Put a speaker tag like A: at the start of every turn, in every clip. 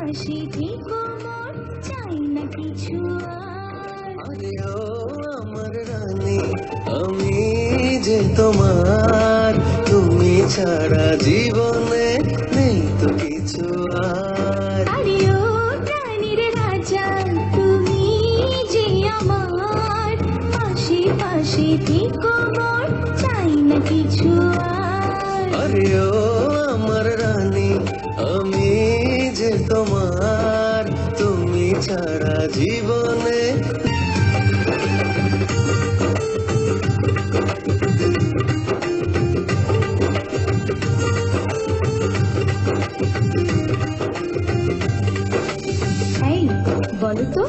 A: পাশে থেকো মোর চাই না কিছু আরে।
B: ও আমার রানী আমি যে তোমার। তুমি ছাড়া জীবনে নেই তো কিছু আর।
A: আরে ও প্রাণীর রাজা তুমি যে আমার। পাশে পাশে থেকো মোর
B: ছাড়া জীবনে।
A: এই বলো তো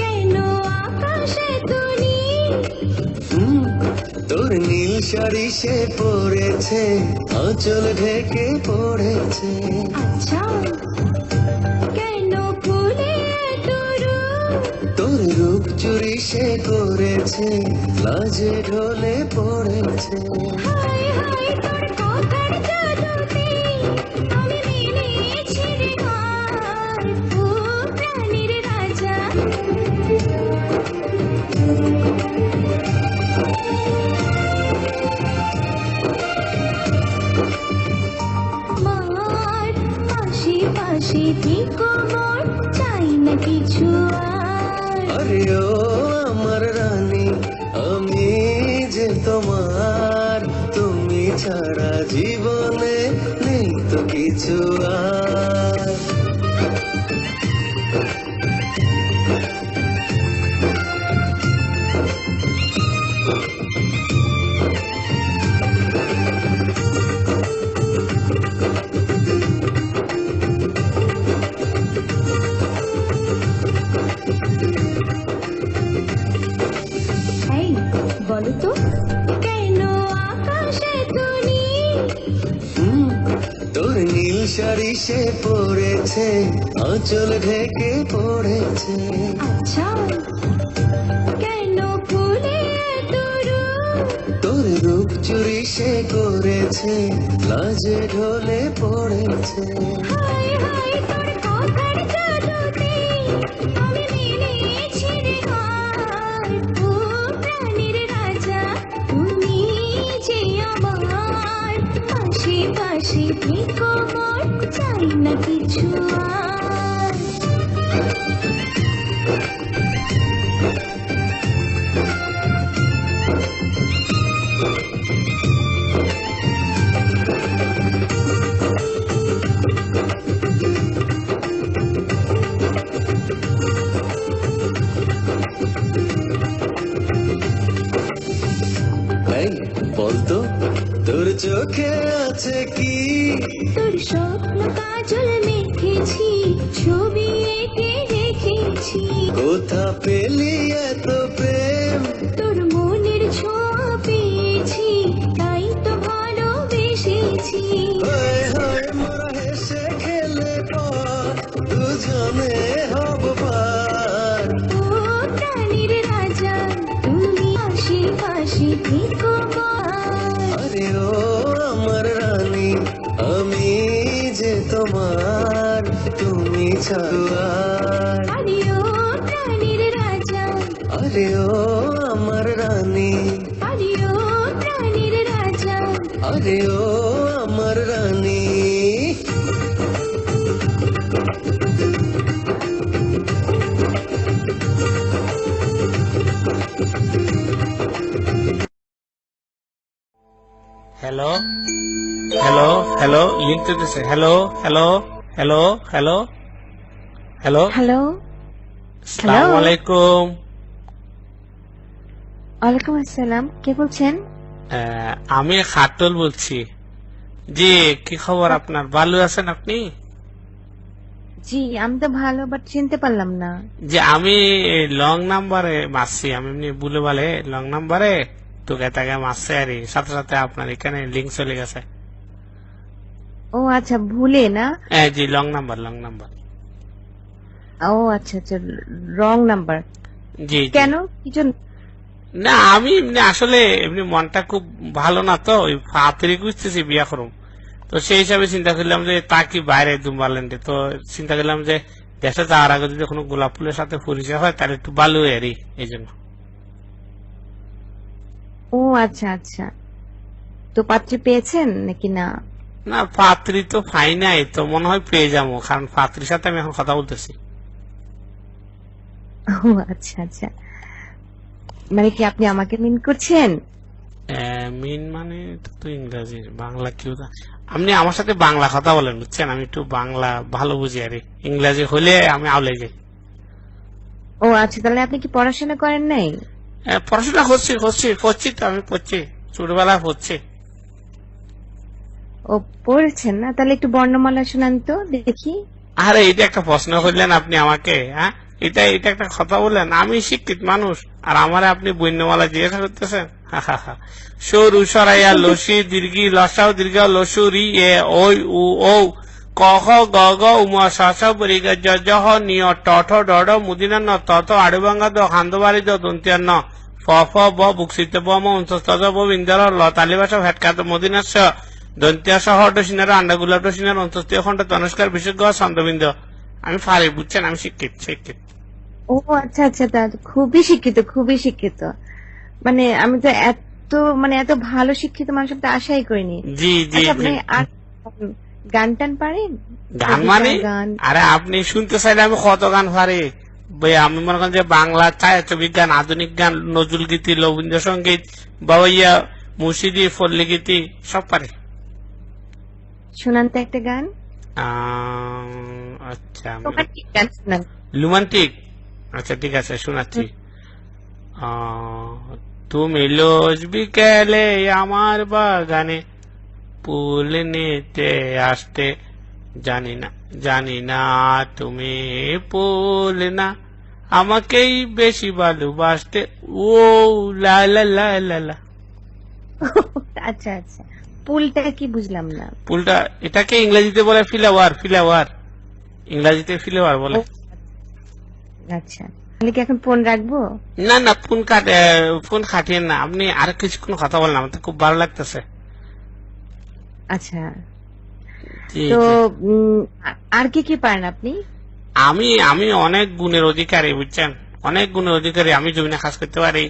A: কেন আকাশে তুমি
B: তোর নীল শাড়ি সে পড়েছে আঁচল ঢেকে পড়েছে।
A: আচ্ছা।
B: রূপ চুরি সে করেছে লাজে ঢলে পড়েছে।
A: বলো তো কেন আকাশে তুমি
B: হুম, শাড়ি সে পড়েছে আঁচল ঢেকে পড়েছে।
A: আচ্ছা কেন ফুলে তোর
B: রূপ চুরি সে করেছে লাজে ঢলে পড়েছে।
A: পাশে পাশে থেকো মোর চাই না কিছু আর।
B: বলতো তোর চোখে আছে কি?
A: তোর স্বপ্ন কাজল মেখেছি ছবি এঁকে রেখেছি।
B: কোথা পেলি এত প্রেম?
A: তোর মনের ছোঁয়া পেয়েছি তাই তো ভালোবেসেছি।
B: হয় হয় মোরা হেসে খেলে পর দুজনে হব পার।
A: ও প্রাণীর রাজা তুমি আশেপাশে থেকো।
B: তুমি ছাড়ার
A: আরে ও প্রাণীর রাজা
B: আরে ও আমার রানী
A: আরে ও প্রাণীর রাজা
B: আরে ও আমার রানী
C: হ্যালো হ্যালো তো আসসালামু আলাইকুম
D: ওয়ালাইকুম আসসালাম। কে বলছেন?
C: আমি খাটুল বলছি। জি কি খবর আপনার? ভালো আছেন আপনি?
D: জি আমি তো ভালো বাট চিনতে পারলাম না।
C: যে আমি লং নাম্বারে মারছি। আমি এমনি বলে বলে লং নাম্বারে তোকে তাকে মারছে আর সাথে সাথে আপনার এখানে লিঙ্ক চলে গেছে।
D: ও আচ্ছা ভুলে না?
C: হ্যাঁ জি লং নাম্বার লং নাম্বার।
D: ও আচ্ছা আচ্ছা রং নাম্বার
C: জি।
D: কেন? কি জন্য?
C: না আমি এমনি আসলে এমনি মনটা খুব ভালো না তো ওই হাতেরই খুঁজতেছি বিয়া করুম। তো সেই হিসাবে চিন্তা করলাম যে তা কি বাইরে দুম্বারল্যান্ডে? তো চিন্তা করলাম যে দেশে যাওয়ার আগে যদি কোনো গোলাপ ফুলের সাথে পরিচয় হয় তাহলে একটু ভালো আর এই জন্য।
D: ও আচ্ছা আচ্ছা। তো পাত্রী পেয়েছেন নাকি না?
C: না পাত্রী তো পাই নাই তো মনে হয় পেয়ে যাব কারণ পাত্রীর সাথে আমি এখন কথা বলতেছি।
D: ও আচ্ছা আচ্ছা। মানে কি আপনি আমাকে মিন করছেন?
C: মিন মানে তো ইংরাজি বাংলা কেউ আপনি আমার সাথে বাংলা কথা বলেন বুঝছেন? আমি একটু বাংলা ভালো বুঝি আর। ইংরাজি হলে আমি আউলে যাই।
D: ও আচ্ছা তাহলে আপনি কি পড়াশোনা করেন নাই?
C: পড়াশোনা করছি করছি করছি তো আমি পড়ছি। ছোটবেলায় পড়ছি।
D: ও পড়েছেন না? তাহলে একটু বর্ণমালা শোনান তো দেখি।
C: আরে এটা একটা প্রশ্ন করলেন আপনি আমাকে হ্যাঁ? এটা এটা একটা কথা বললেন। আমি শিক্ষিত মানুষ। আর আমার আপনি বন্যমালা জিজ্ঞাসা করতেছেন। সরু সরাইয়া লসি দীর্ঘি, লসাও দীর্ঘ, লসু রি, এ ওই উ ও ক খ গ গ, উম, স স জ হ নিয় ট, ঠ, ড ড, মুদিনা, ন, ত ত, আড়ুবাঙ্গা, দ হান্দবাড়ি দ, দন্তিয়া, ন। ফ ফ, ব, বুকসিতে, ব, ম, উনস ব বিন্দর ল তালিবাস ভেটকাত মদিনাস দন্তিয়া সহ ডসিনার আন্ডাগুলা ডসিনার অন্তস্তীয় খণ্ড, তনস্কার, বিশেষজ্ঞ, ছন্দবিন্দ। আমি ফারি, বুঝছেন? আমি শিক্ষিত শিক্ষিত।
D: ও আচ্ছা আচ্ছা তা খুবই শিক্ষিত খুবই শিক্ষিত। মানে আমি তো এত মানে এত ভালো শিক্ষিত মানুষ তো আশাই করিনি।
C: জি জি
D: আচ্ছা আপনি আর গান টান পারেন?
C: গান মানে? আরে আপনি শুনতে চাইলে আমি কত গান পারি? আমি মনে করেন যে বাংলা ছায়াছবি গান আধুনিক গান নজরুল গীতি রবীন্দ্রসঙ্গীত বা ইয়া মুর্শিদি ফল্লি গীতি সব পারি।
D: শোনান তো একটা গান?
C: আচ্ছা
D: রোমান্টিক গান শোনান
C: রোমান্টিক? আচ্ছা ঠিক আছে শোনাচ্ছি। তুমি লোজ বিকেলে আমার বাগানে ফুল নিতে আসতে জানি না জানি না তুমি ফুল না। আমাকেই বেশি ভালোবাসতে। ও লা লা লা লা লা।
D: আচ্ছা আচ্ছা। পুলটা কি বুঝলাম না।
C: পুলটা এটাকে ইংরেজিতে বলে ফিলাওয়ার ফিলাওয়ার। ইংরেজিতে ফিলাওয়ার বলে।
D: আচ্ছা। তাহলে কি এখন ফোন রাখব?
C: না না ফোন কাট ফোন না। আপনি আর কিছুক্ষণ কথা বলেন আমার তো খুব ভালো লাগতেছে।
D: আচ্ছা। তো আর কি কি পারেন আপনি?
C: আমি আমি অনেক গুণের অধিকারী বুঝছেন? অনেক গুণের অধিকারী আমি জমিনে কাজ করতে পারি।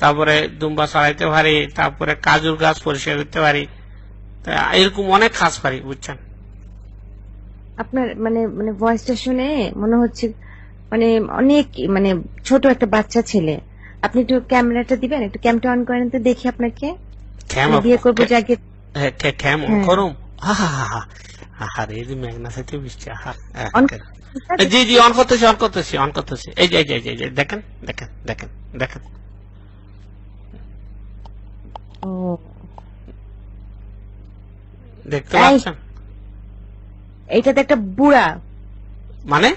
C: তারপরে দুম্বা ছড়াইতে পারি তারপরে কাজুর গাছ পরিষ্কার করতে পারি। এরকম অনেক কাজ পারি বুঝছেন?
D: আপনার মানে মানে ভয়েসটা শুনে মনে হচ্ছে মানে অনেক মানে ছোট একটা বাচ্চা ছেলে। আপনি একটু ক্যামেরাটা দিবেন একটু ক্যামটা অন করেন তো দেখি আপনাকে। বিয়ে করব যাকে হ্যাঁ।
C: করুম হা হা হা হা আহারে এই যে মেঘনা সাথে বৃষ্টি আহা।
D: অন
C: জি জি অন করতেছি অন করতেছি অন করতেছি। এই যে এই যে এই যে, এই যে দেখেন দেখেন দেখেন দেখেন। দেখতে পাচ্ছেন?
D: এইটা তো একটা বুড়া।
C: মানে?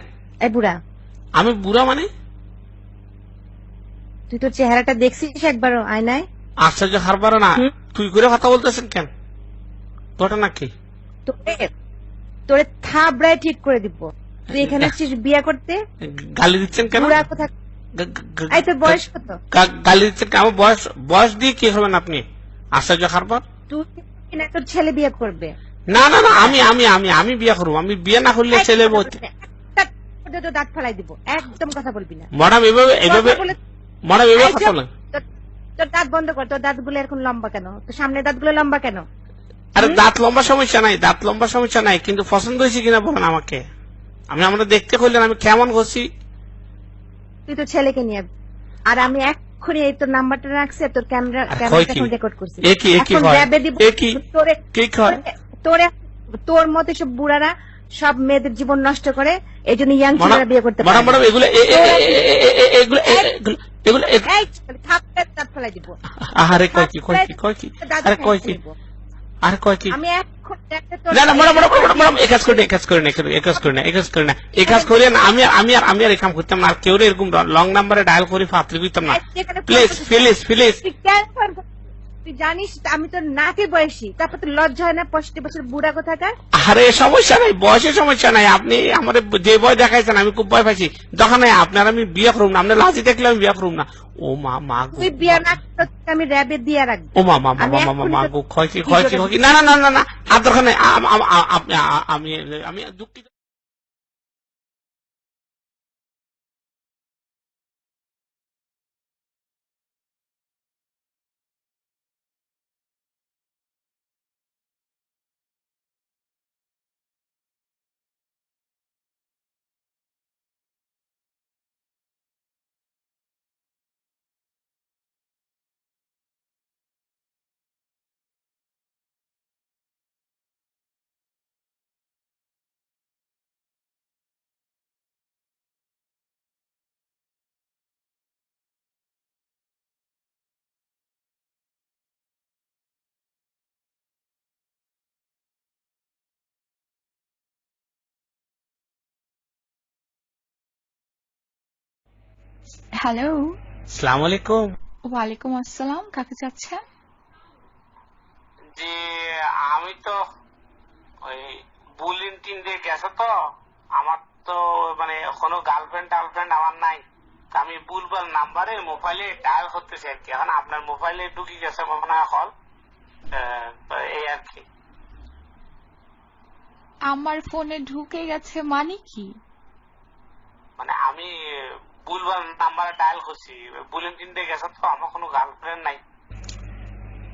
D: এই বুড়া।
C: আমি বুড়া মানে?
D: তুই তোর চেহারাটা দেখছিস একবারও আয়নায়?
C: আশ্চর্য হারবার না। তুই করে কথা বলতেছেন কেন? ঘটনা কি?
D: তোরে থাবড়ায় ঠিক করে দিব। তুই এখানে আসছিস বিয়ে করতে?
C: গালি দিচ্ছেন কেন?
D: বুড়া কোথা এই তোর বয়স কত?
C: গালি দিচ্ছেন আমার বয়স বয়স দিয়ে কি হবেন আপনি? আশ্চর্য হারবার
D: তুই তোর ছেলে বিয়ে করবে?
C: না না না আমি আমি আমি আমি বিয়ে করব। আমি বিয়ে না করলে ছেলে বলতে
D: দাঁত- ফালাই দিব একদম কথা বলবি না।
C: ম্যাডাম এভাবে এভাবে ম্যাডাম এভাবে কথা বলেন।
D: তোর- দাঁত বন্ধ কর তোর দাঁতগুলো লম্বা কেন? তোর সামনে দাঁতগুলো লম্বা কেন?
C: আরে দাঁত লম্বা সমস্যা নাই দাঁত লম্বা সমস্যা নাই কিন্তু পছন্দ হয়েছে কিনা বলেন আমাকে। আমি আমরা দেখতে করলেন আমি কেমন করছি?
D: তুই তো ছেলেকে নিয়ে আর আমি এক্ষুনি এই তোর নাম্বারটা রাখছি তোর ক্যামেরা ক্যামেরাটা রেকর্ড করছি।
C: এ কি, এ কি
D: এখন
C: হয়?
D: র্যাবে দিব।
C: এ কি?
D: তোরে তোরে তোর মতো সব বুড়ারা সব মেয়েদের জীবন নষ্ট করে এই জন্য ইয়াং ছেলেরা বিয়ে করতে পারে
C: ম্যাডাম
D: না।
C: ম্যাডাম এগুলো এ- এ- এ- এ- এ- এ- এগুলো এগুলো এগুলো
D: এই থাপড়ে দাঁত ফেলাই দিব।
C: আহারে কয় কি কয় কি কয় কি আরে কয় কি
D: দিব।
C: কয় কি।
D: আমি এখন
C: না ম্যাডাম ম্যাডাম ম্যাডাম কাজ কাজ কাজ কাজ কাজ আমি আর আমি আর আমি আর কাম করতাম না আর কেউ এরকম লং নাম্বারে ডায়াল করে ফাতরি করতাম না। প্লিজ প্লিজ প্লিজ
D: তুই জানিস আমি তো নাতি বয়সী তারপর তো লজ্জা হয় না পঁয়ষট্টি বছর বুড়া কোথাকার?
C: আরে সমস্যা নাই বয়সের সমস্যা নাই। আপনি আমার যে ভয় দেখাইছেন আমি খুব ভয় পাইছি। তখন আপনার আমি বিয়ে করুম না আপনার লাজি দেখলে আমি বিয়ে করুম না। ও মা মা
D: তুই বিয়া না আমি র্যাবে দিয়ে রাখব।
C: ও মা মা মা মা মা মা গো খয়ছি
D: করে
C: খয়ছি না না না না না আর দরকার নেই আমি আমি দুঃখিত।
E: হ্যালো
C: সালাম আলাইকুম
E: ওয়ালাইকুম আসসালাম কাকে চাচ্ছেন?
C: যে আমি তো ওই বুলিন টিন দিয়ে গেছে তো আমার তো মানে কোনো গার্লফ্রেন্ড টার্লফ্রেন্ড আমার নাই। আমি বুলবাল নাম্বারে মোবাইলে ডায়াল করতেছি আর কি। এখন আপনার মোবাইলে ঢুকে গেছে মনে হয় কল এই আর কি।
E: আমার ফোনে ঢুকে গেছে মানে কি?
C: মানে আমি বুলবাল নাম্বারে ডায়াল করছি বুলিন দিয়ে গেছে তো আমার কোনো গার্লফ্রেন্ড নাই।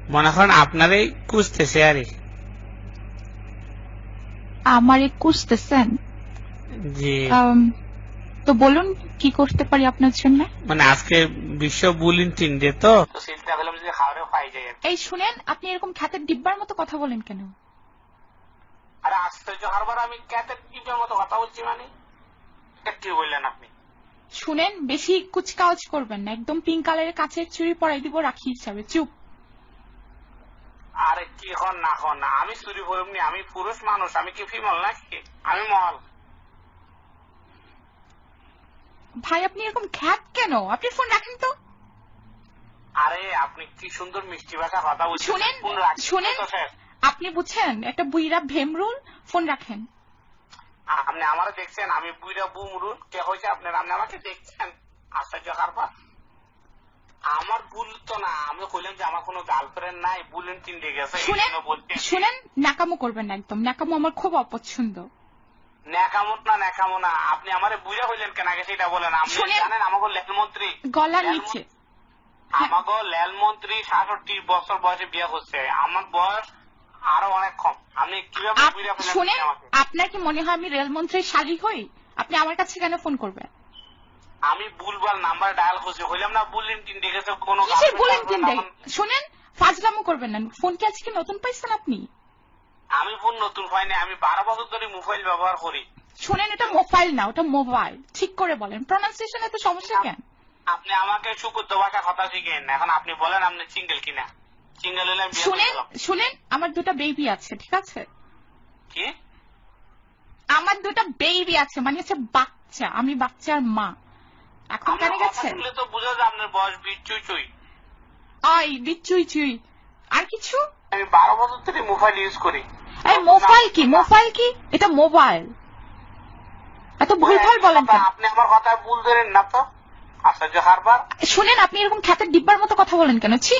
C: মনে করেন আপনারই খুঁজতেছে আর
E: আমারে কুসতেছেন
C: জি।
E: তো বলুন কি করতে পারি আপনার জন্য?
C: মানে আজকে বিশ্ব বুলিন টিন ডে তো। চিন্তা করলাম যে খাওয়ারে পাই যায়
E: এই শুনেন আপনি এরকম খ্যাতের ডিব্বার মতো কথা বলেন কেন?
C: আরে আশ্চর্য হারবার আমি ক্যাটের ডিব্বার মতো কথা বলছি মানে। কি বললেন আপনি?
E: শুনেন বেশি কুচকাওয়াজ করবেন না। একদম পিঙ্ক কালারের কাছে চুরি পরাই দিব রাখি হিসাবে। চুপ।
C: আরে কি হন না হন না আমি চুরি করিমনি আমি পুরুষ মানুষ আমি কি ফিমল নাকি? আমি মহল
E: ভাই আপনি এরকম খ্যাত কেন? আপনি ফোন রাখেন তো।
C: আরে আপনি কি সুন্দর মিষ্টি ভাষা কথা বলছেন।
E: শুনেন, শুনেন। আপনি বুঝছেন একটা বুইরা ভেমরুল ফোন রাখেন।
C: আপনি আমার দেখছেন আমি বুইরা বুমরুল কে হয়েছে আপনার? আপনি আমাকে দেখছেন। আশ্চর্য হারবার আমার ভুল তো না আমি কইলাম যে আমার কোনো গার্লফ্রেন্ড নাই বুলেন তিনটে গেছে
E: শুনেন শুনেন নাকামো করবেন না একদম। নাকামো আমার খুব অপছন্দ।
C: ন্যাকামত না ন্যাকামো না। আপনি আমারে বুঝা হইলেন কেন? আগে সেটা বলেন। আপনি জানেন আমাকে লেল মন্ত্রী?
E: গলার নিচে।
C: আমাকে লেল মন্ত্রী সাতষট্টি বছর বয়সে বিয়ে করছে। আমার বয়স আরও অনেক কম।
E: শুনেন আপনার কি মনে হয় আমি রেলমন্ত্রীর শালী হই? আপনি আমার কাছে কেন ফোন করবেন?
C: আমি ভুলভাল নাম্বার ডায়াল করছি হইলাম না বুলিন তিন গেছে কোনো
E: কিসের বলেন
C: girlfriend
E: শুনেন ফাজলামো করবেন না। ফোন কি আজকে নতুন পাইছেন আপনি?
C: আমি ফোন নতুন পাইনি আমি বারো বছর ধরে মোবাইল ব্যবহার করি।
E: শুনেন এটা মোবাইল না ওটা মোবাইল। ঠিক করে বলেন। প্রনাউন্সিয়েশন এত সমস্যা কেন?
C: আপনি আমাকে শুকুর ভাষা কথা শিখেন। এখন আপনি বলেন আপনি সিঙ্গেল কিনা। সিঙ্গেল হলে
E: শুনেন শুনেন আমার দুটো বেবি আছে ঠিক আছে?
C: কি?
E: আমার দুটো বেবি আছে মানে হচ্ছে বাচ্চা আমি বাচ্চার মা। এখন কেন গেছে
C: তো বোঝা যায় আপনার বয়স বিট চুই। চুই
E: আই চুই। আর কিছু?
C: আমি বারো বছর ধরে মোবাইল ইউজ করি।
E: এই মোবাইল কি? মোবাইল কি? এটা মোবাইল এত ভুলভাল বলেন কেন?
C: আপনি আমার কথা ভুল ধরেন না তো? আশ্চর্য হারবার।
E: শুনেন আপনি এরকম খ্যাতের ডিব্বার মতো কথা বলেন কেন? ছি।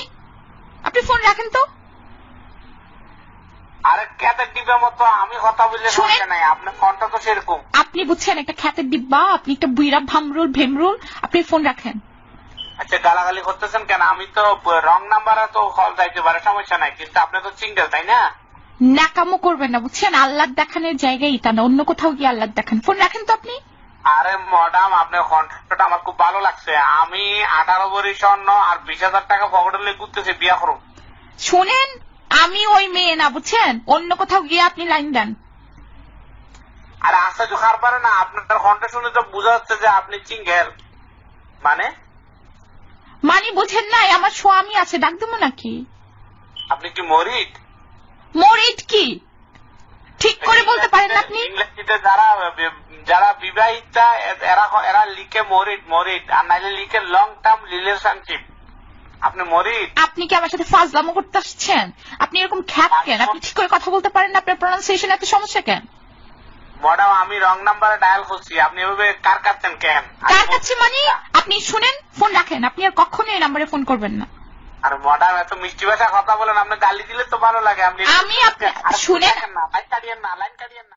E: আপনি ফোন রাখেন তো।
C: আরে ক্যাটের ডিবের মতো আমি কথা বললে
E: শুনেন।
C: নাই আপনার ফোনটা তো সেরকম।
E: আপনি বুঝছেন একটা খ্যাতের ডিব্বা আপনি একটা বুইরা ভামরুল ভেমরুল আপনি ফোন রাখেন।
C: আচ্ছা গালাগালি করতেছেন কেন? আমি তো রং নাম্বারে তো কল যাইতে পারে সমস্যা নাই কিন্তু আপনি তো সিঙ্গেল তাই না?
E: নাকামো করবেন না বুঝছেন? আল্লাহ দেখানোর জায়গায় এটা না অন্য কোথাও গিয়ে আল্লাহ দেখান। ফোন রাখেন তো আপনি।
C: আরে ম্যাডাম আপনার কন্ট্রাক্টটা আমার খুব ভালো লাগছে। আমি আঠারো ভরি স্বর্ণ আর বিশ হাজার টাকা পকেটে ঘুরতেছি বিয়া করুন।
E: শোনেন আমি ওই মেয়ে না বুঝছেন? অন্য কোথাও গিয়ে আপনি লাইন দেন।
C: আর আশ্চর্য খার পারে না আপনার কণ্ঠ শুনে তো বোঝা যাচ্ছে যে আপনি সিঙ্গেল। মানে?
E: মানে বুঝেন নাই আমার স্বামী আছে ডাক দেবো নাকি?
C: আপনি কি মরিদ?
E: মরিট কি? ঠিক করে বলতে পারেন না আপনি?
C: ইংরেজিতে যারা যারা বিবাহিতা এরা এরা লিখে মরিদ মরিদ। আর নাইলে লিখে লং টার্ম রিলেশনশিপ আপনি মরিদ
E: আপনি কি আমার সাথে ফাজলামো করতে আসছেন? আপনি এরকম খ্যাপ কেন? আপনি ঠিক করে কথা বলতে পারেন না আপনার প্রনাউন্সিয়েশন এত সমস্যা কেন?
C: ম্যাডাম আমি রং নাম্বারে ডায়াল করছি। আপনি এভাবে কার কাটছেন কেন?
E: কার কাছে মানে? আপনি শুনেন ফোন রাখেন। আপনি আর কখনো এই নাম্বারে ফোন করবেন না।
C: আর ম্যাডাম এত মিষ্টি ভাষা কথা বলেন আপনি গালি দিলে তো ভালো লাগে। আপনি
E: আমি আপনি- শুনেন।
C: না লাইন কাটিয়েন না লাইন কাটিয়েন না।